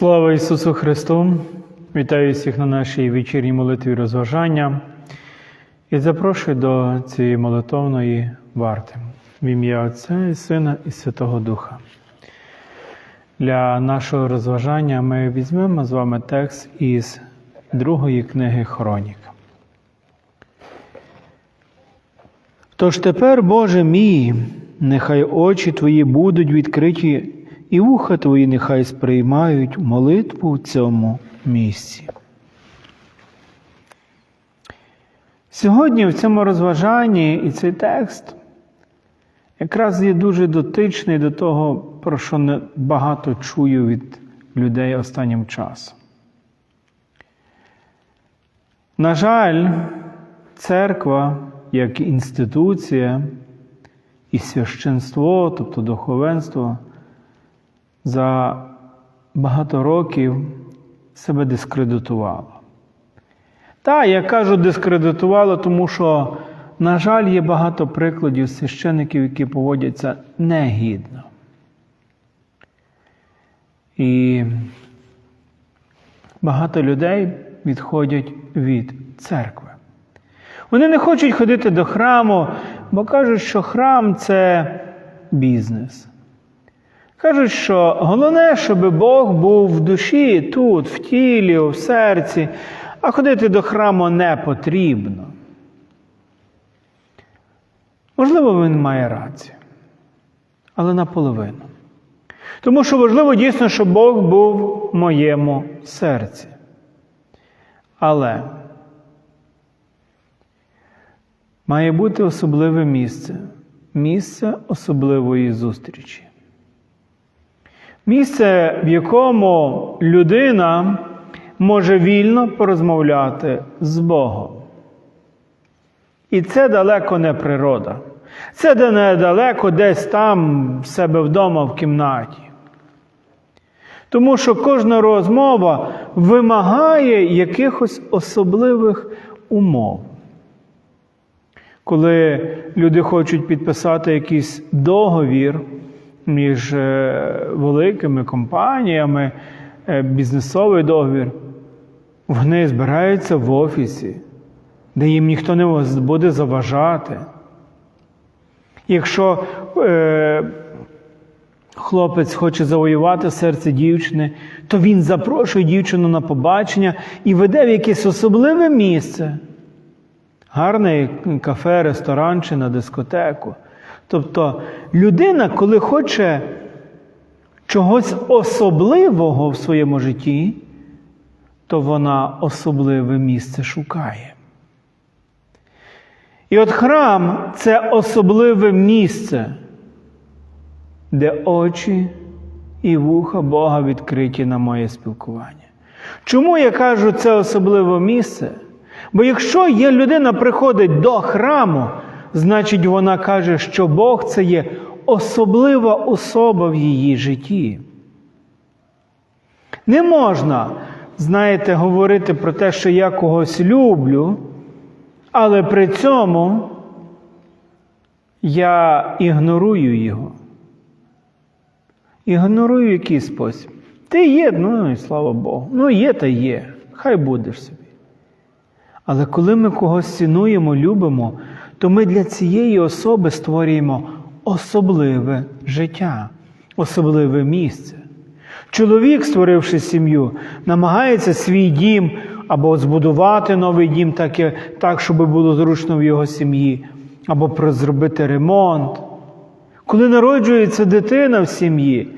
Слава Ісусу Христу! Вітаю всіх на нашій вечірній молитві розважання і запрошую до цієї молитовної варти в ім'я Отця і Сина і Святого Духа. Для нашого розважання ми візьмемо з вами текст із другої книги Хронік. Тож тепер, Боже мій, нехай очі Твої будуть відкриті, і вуха Твої нехай сприймають молитву в цьому місці. Сьогодні в цьому розважанні і цей текст якраз є дуже дотичний до того, про що не багато чую від людей останнім часом. На жаль, церква як інституція і священство, тобто духовенство, за багато років себе дискредитувало. Та, я кажу, дискредитувало, тому що, на жаль, є багато прикладів священиків, які поводяться негідно. І багато людей відходять від церкви. Вони не хочуть ходити до храму, бо кажуть, що храм це бізнес. Кажуть, що головне, щоб Бог був в душі, тут, в тілі, в серці, а ходити до храму не потрібно. Можливо, він має рацію, але наполовину. Тому що важливо дійсно, щоб Бог був в моєму серці. Але має бути особливе місце, місце особливої зустрічі. Місце, в якому людина може вільно порозмовляти з Богом. І це далеко не природа. Це недалеко десь там в себе вдома в кімнаті. Тому що кожна розмова вимагає якихось особливих умов. Коли люди хочуть підписати якийсь договір між е, великими компаніями, е, бізнесовий договір, вони збираються в офісі, де їм ніхто не буде заважати. Якщо е, хлопець хоче завоювати серце дівчини, то він запрошує дівчину на побачення і веде в якесь особливе місце. Гарне кафе, ресторан чи на дискотеку. Тобто людина, коли хоче чогось особливого в своєму житті, то вона особливе місце шукає. І от храм це особливе місце, де очі і вуха Бога відкриті на моє спілкування. Чому я кажу це особливе місце? Бо якщо є людина приходить до храму, значить вона каже, що Бог це є особлива особа в її житті. Не можна, знаєте, говорити про те, що я когось люблю, але при цьому я ігнорую його. Ігнорую який спосіб. Ти є, ну і слава Богу. Ну, є та є. Хай будеш собі. Але коли ми когось цінуємо, любимо, то ми для цієї особи створюємо особливе життя, особливе місце. Чоловік, створивши сім'ю, намагається свій дім або збудувати новий дім, так, так щоб було зручно в його сім'ї, або зробити ремонт. Коли народжується дитина в сім'ї,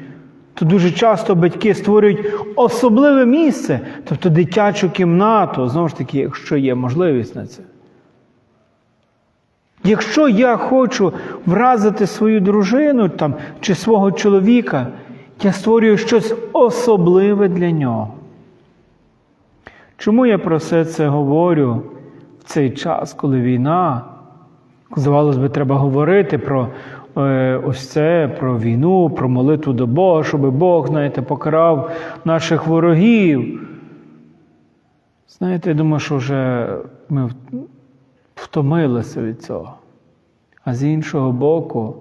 то дуже часто батьки створюють особливе місце, тобто дитячу кімнату, знову ж таки, якщо є можливість на це. Якщо я хочу вразити свою дружину там, чи свого чоловіка, я створюю щось особливе для нього. Чому я про все це говорю в цей час, коли війна? Здавалось би, треба говорити про е, ось це, про війну, про молитву до Бога, щоб Бог, знаєте, покарав наших ворогів. Знаєте, я думаю, що вже ми втомилися від цього. А з іншого боку,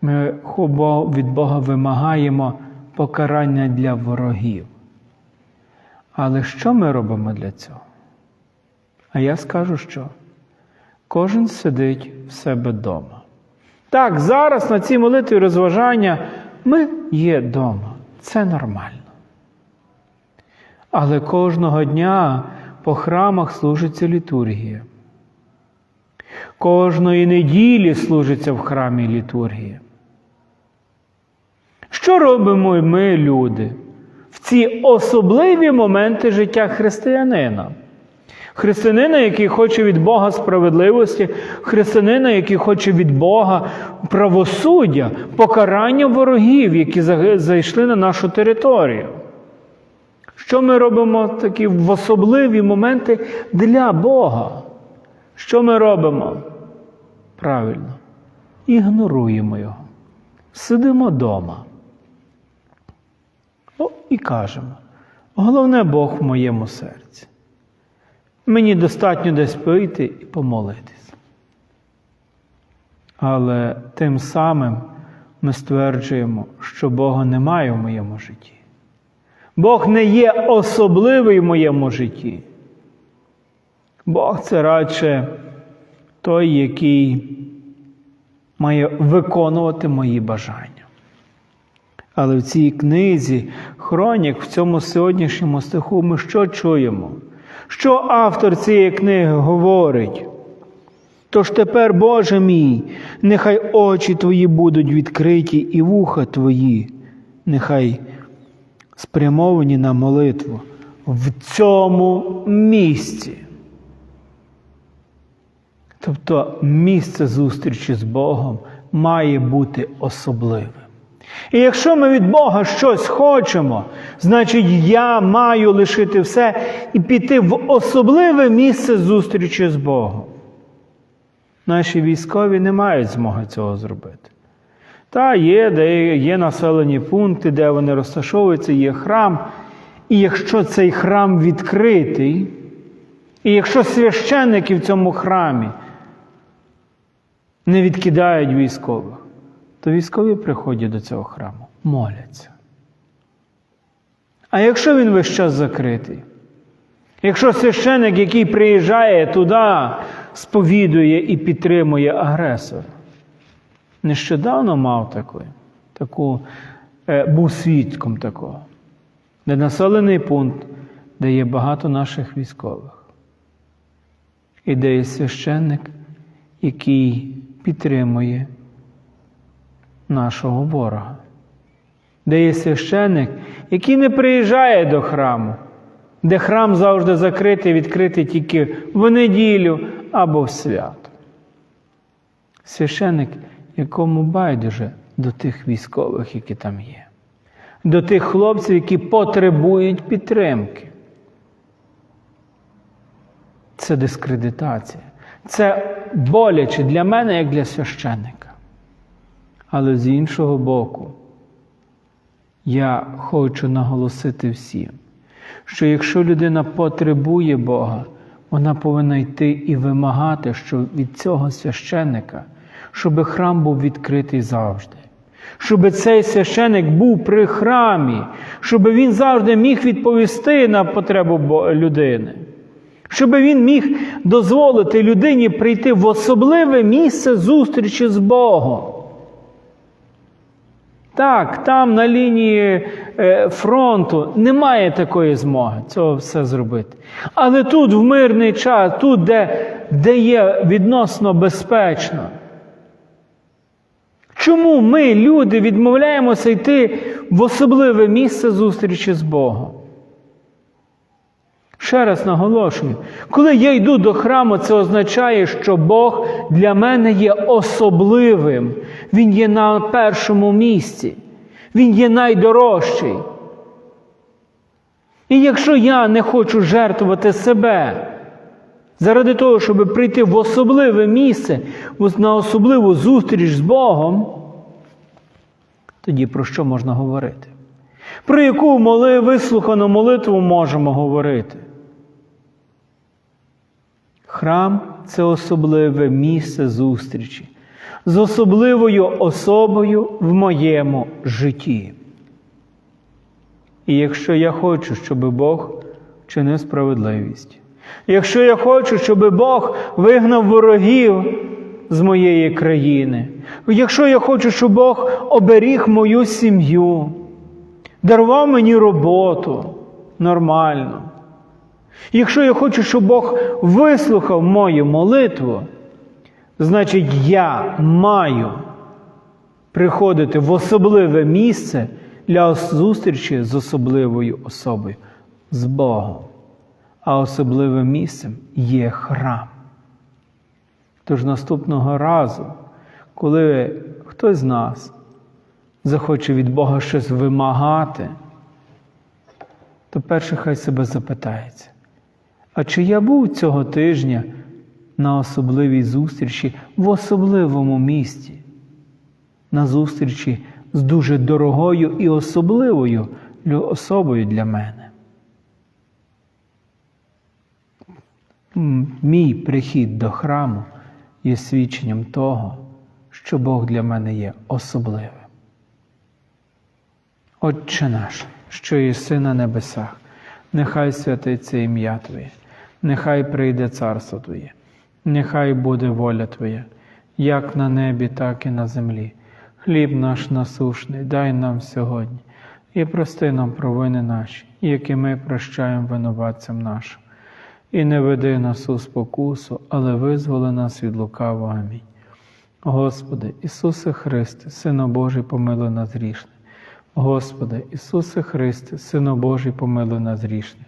ми від Бога вимагаємо покарання для ворогів. Але що ми робимо для цього? А я скажу, що кожен сидить в себе вдома. Так, зараз на цій молитві розважання ми є вдома. Це нормально. Але кожного дня по храмах служиться літургія. Кожної неділі служиться в храмі літургія. Що робимо ми, люди, в ці особливі моменти життя християнина? Християнина, який хоче від Бога справедливості, християнина, який хоче від Бога правосуддя, покарання ворогів, які зайшли на нашу територію. Що ми робимо такі в особливі моменти для Бога? Що ми робимо? Правильно, ігноруємо Його. Сидимо вдома. О, і кажемо: головне Бог в моєму серці. Мені достатньо десь пийти і помолитись. Але тим самим ми стверджуємо, що Бога немає в моєму житті. Бог не є особливий в моєму житті. Бог це радше той, який має виконувати мої бажання. Але в цій книзі Хронік, в цьому сьогоднішньому стиху, ми що чуємо? Що автор цієї книги говорить? Тож тепер, Боже мій, нехай очі твої будуть відкриті і вуха твої, нехай спрямовані на молитву в цьому місці. Тобто місце зустрічі з Богом має бути особливим. І якщо ми від Бога щось хочемо, значить я маю лишити все і піти в особливе місце зустрічі з Богом. Наші військові не мають змоги цього зробити. Та є, де є населені пункти, де вони розташовуються, є храм. І якщо цей храм відкритий, і якщо священники в цьому храмі не відкидають військових, то військові приходять до цього храму, моляться. А якщо він весь час закритий, якщо священик, який приїжджає туди, сповідує і підтримує агресора, нещодавно мав таку, таку е, був свідком такого, де населений пункт, де є багато наших військових, і де є священник, який підтримує нашого ворога, де є священник, який не приїжджає до храму, де храм завжди закритий, відкритий тільки в неділю або в свято. Священник, якому байдуже до тих військових, які там є, до тих хлопців, які потребують підтримки. Це дискредитація. Це боляче для мене, як для священника. Але з іншого боку, я хочу наголосити всім, що якщо людина потребує Бога, вона повинна йти і вимагати, що від цього священника, щоб храм був відкритий завжди. Щоб цей священик був при храмі, щоб він завжди міг відповісти на потребу людини, щоб він міг дозволити людині прийти в особливе місце зустрічі з Богом. Так, там на лінії е, фронту немає такої змоги цього все зробити. Але тут, в мирний час, тут, де, де є відносно безпечно. Чому ми, люди, відмовляємося йти в особливе місце зустрічі з Богом? Ще раз наголошую, коли я йду до храму, це означає, що Бог для мене є особливим. Він є на першому місці. Він є найдорожчий. І якщо я не хочу жертвувати себе заради того, щоб прийти в особливе місце, на особливу зустріч з Богом, тоді про що можна говорити? Про яку моли, вислухану молитву можемо говорити? Храм це особливе місце зустрічі з особливою особою в моєму житті. І якщо я хочу, щоб Бог чинив справедливість, якщо я хочу, щоб Бог вигнав ворогів з моєї країни, якщо я хочу, щоб Бог оберіг мою сім'ю, дарував мені роботу нормально, якщо я хочу, щоб Бог вислухав мою молитву, значить я маю приходити в особливе місце для зустрічі з особливою особою, з Богом. А особливим місцем є храм. Тож наступного разу, коли хтось з нас захоче від Бога щось вимагати, то перше хай себе запитається, а чи я був цього тижня на особливій зустрічі в особливому місці? на зустрічі з дуже дорогою і особливою особою для мене. Мій прихід до храму є свідченням того, що Бог для мене є особливим. Отче наш, що єси на небесах, нехай святиться ім'я Твоє, нехай прийде царство Твоє, нехай буде воля Твоя, як на небі, так і на землі. Хліб наш насушний, дай нам сьогодні, і прости нам провини наші, які ми прощаємо винуватцям нашим. І не веди нас у спокусу, але визволи нас від лукавого. Амінь. Господи, Ісусе Христе, Сино Божий, помилуй нас грішне. Господи, Ісусе Христе, Сино Божий, помилуй нас грішне.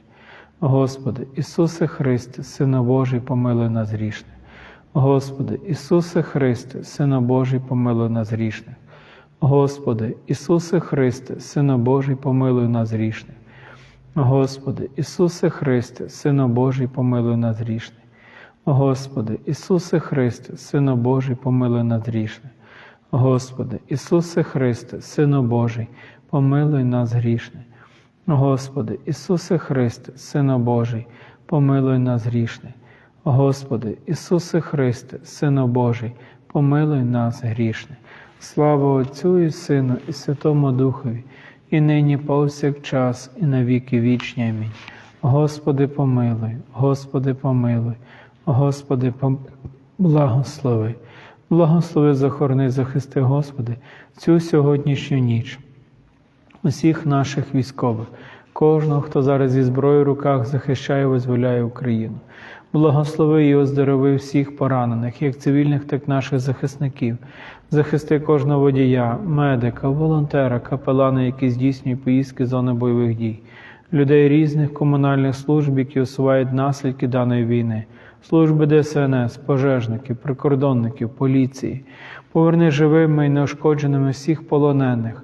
Господи, Ісусе Христе, Сино Божий, помилуй нас грішне. Господи, Ісусе Христе, Сино Божий, помилуй нас грішних. Господи, Ісусе Христе, Сино Божий, помилуй нас грішних. Господи, Ісусе Христе, Сино Божий, помилуй нас грішних. Господи, Ісусе Христе, Сино Божий, помилуй нас грішних. Господи, Ісусе Христе, Сино Божий, помилуй нас грішних. Господи, Ісусе Христе, Сино Божий, помилуй нас грішних. Господи, Ісусе Христе, Сино Божий, помилуй нас грішних. Слава Отцю і Сину, і Святому Духові, і нині повсякчас, і на віки вічні. Амінь. Господи, помилуй, Господи, помилуй, Господи, пом... благослови. Благослови, захорони, захисти, Господи, цю сьогоднішню ніч, усіх наших військових, кожного, хто зараз зі зброєю в руках захищає визволяє Україну. Благослови і оздорови всіх поранених, як цивільних, так і наших захисників. Захисти кожного водія, медика, волонтера, капелана, які здійснюють поїздки зони бойових дій, людей різних комунальних служб, які усувають наслідки даної війни, служби ДСНС, пожежників, прикордонників, поліції. Поверни живими і неушкодженими всіх полонених.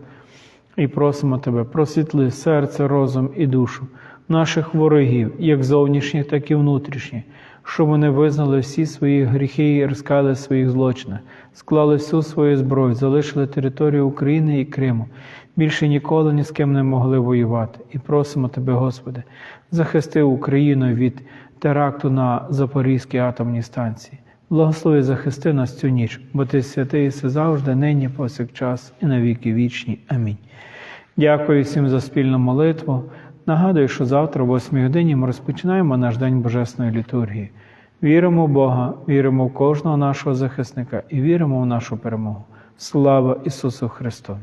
І просимо Тебе, просвітли серце, розум і душу наших ворогів, як зовнішніх, так і внутрішніх, щоб вони визнали всі свої гріхи і розкали своїх злочинах, склали всю свою зброю, залишили територію України і Криму. Більше ніколи ні з ким не могли воювати. І просимо Тебе, Господи, захисти Україну від теракту на Запорізькій атомній станції. Благослови захисти нас цю ніч, бо ти святий і завжди, нині, повсякчас, і на віки вічні. Амінь. Дякую всім за спільну молитву. Нагадую, що завтра, о 8 годині, ми розпочинаємо наш день Божесної літургії. Віримо в Бога, віримо в кожного нашого захисника і віримо в нашу перемогу. Слава Ісусу Христу!